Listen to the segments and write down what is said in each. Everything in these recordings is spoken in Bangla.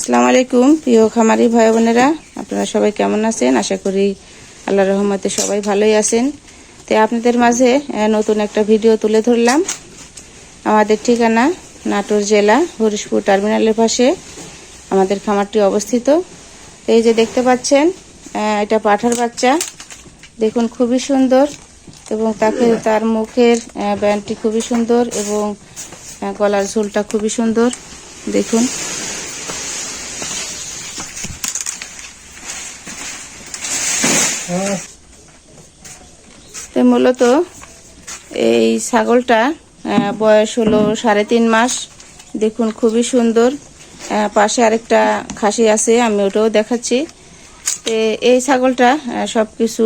আসসালামু আলাইকুম, প্রিয় খামারি ভাই বোনেরা। আপনারা সবাই কেমন আছেন? আশা করি আল্লাহ রহমতে সবাই ভালোই আছেন। তো আপনাদের মাঝে নতুন একটা ভিডিও তুলে ধরলাম। আমাদের ঠিকানা নাটোর জেলা, হরিশপুর টার্মিনালের পাশে আমাদের খামারটি অবস্থিত। এই যে দেখতে পাচ্ছেন এটা পাঠার বাচ্চা। দেখুন, খুবই সুন্দর এবং তাকে, তার মুখের ব্যান্ডটি খুবই সুন্দর এবং গলার ঝোলটা খুবই সুন্দর। দেখুন। তো মূলত এই ছাগলটা বয়স হলো সাড়ে তিন মাস। দেখুন, খুবই সুন্দর। পাশে আরেকটা খাসি আছে, আমি ওটাও দেখাচ্ছি। তো এই ছাগলটা সব কিছু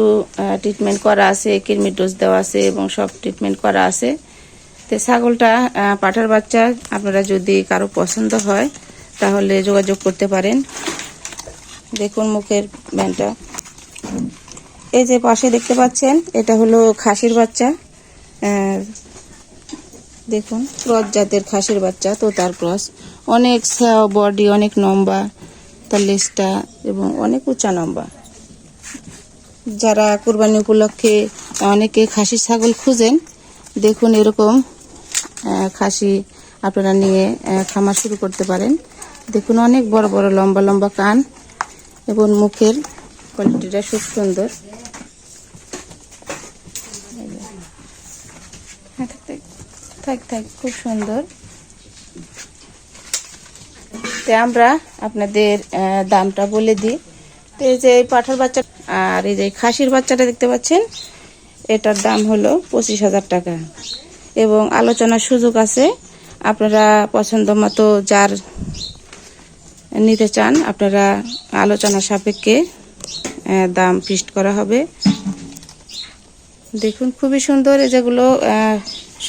ট্রিটমেন্ট করা আছে, কৃমির ডোজ দেওয়া আছে এবং সব ট্রিটমেন্ট করা আছে। তো ছাগলটা পাঠার বাচ্চা, আপনারা যদি কারও পছন্দ হয়, তাহলে যোগাযোগ করতে পারেন। দেখুন মুখের ব্যানটা এই যে পাশে দেখতে পাচ্ছেন, এটা হলো খাসির বাচ্চা। দেখুন, ক্রস জাতের খাসির বাচ্চা তো তার ক্রস। অনেক বডি অনেক লম্বা, তার লেজটা এবং অনেক উঁচা লম্বা। যারা কোরবানি উপলক্ষে অনেকে খাসি ছাগল খুঁজেন, দেখুন এরকম খাসি আপনারা নিয়ে খামার শুরু করতে পারেন। দেখুন অনেক বড় বড় লম্বা লম্বা কান এবং মুখের কোয়ালিটিটা খুব সুন্দর হ্যাঁ, থাক, থাক, থাক থাক, খুব সুন্দর। তো আমরা আপনাদের দামটা বলে দিই। তো এই যে এই পাঠার বাচ্চা, আর এই যে খাসির বাচ্চাটা দেখতে পাচ্ছেন, এটার দাম হলো পঁচিশ হাজার টাকা। এবং আলোচনার সুযোগ আছে, আপনারা পছন্দ মতো যার নিতে চান, আপনারা আলোচনা সাপেক্ষে দাম ফিক্সড করা হবে। দেখুন, খুবই সুন্দর, এই যেগুলো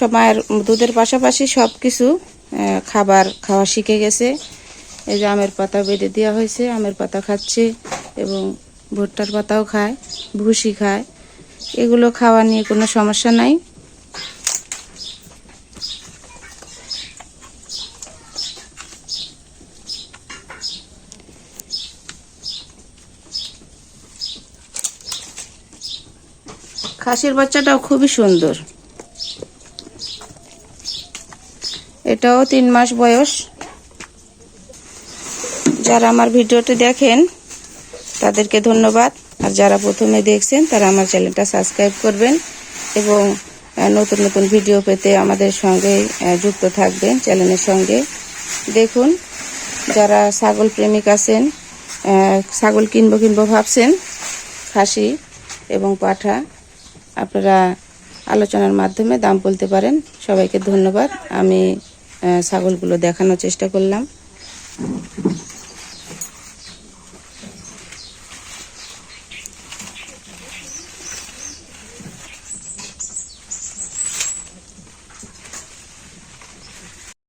সময়ের দুধের পাশাপাশি সব কিছু খাবার খাওয়া শিখে গেছে। এই যে আমের পাতা বেঁধে দেওয়া হয়েছে, আমের পাতা খাচ্ছে এবং ভুট্টার পাতাও খায়, ভুসি খায়। এগুলো খাওয়া নিয়ে কোনো সমস্যা নাই। খাসির বাচ্চাটাও খুবই সুন্দর। এটাও তিন মাস বয়স। যারা আমার ভিডিওটি দেখেন, তাদেরকে ধন্যবাদ। আর যারা প্রথমে দেখছেন, তারা আমার চ্যানেলটা সাবস্ক্রাইব করবেন এবং নতুন নতুন ভিডিও পেতে আমাদের সঙ্গে যুক্ত থাকবেন চ্যানেলের সঙ্গে। দেখুন, যারা ছাগল প্রেমিক আছেন ছাগল কিনবো কিনবো ভাবছেন, খাসি এবং পাঠা, আপনারা আলোচনার মাধ্যমে দাম বলতে পারেন। সবাইকে ধন্যবাদ। আমি ছাগলগুলো দেখানোর চেষ্টা করলাম।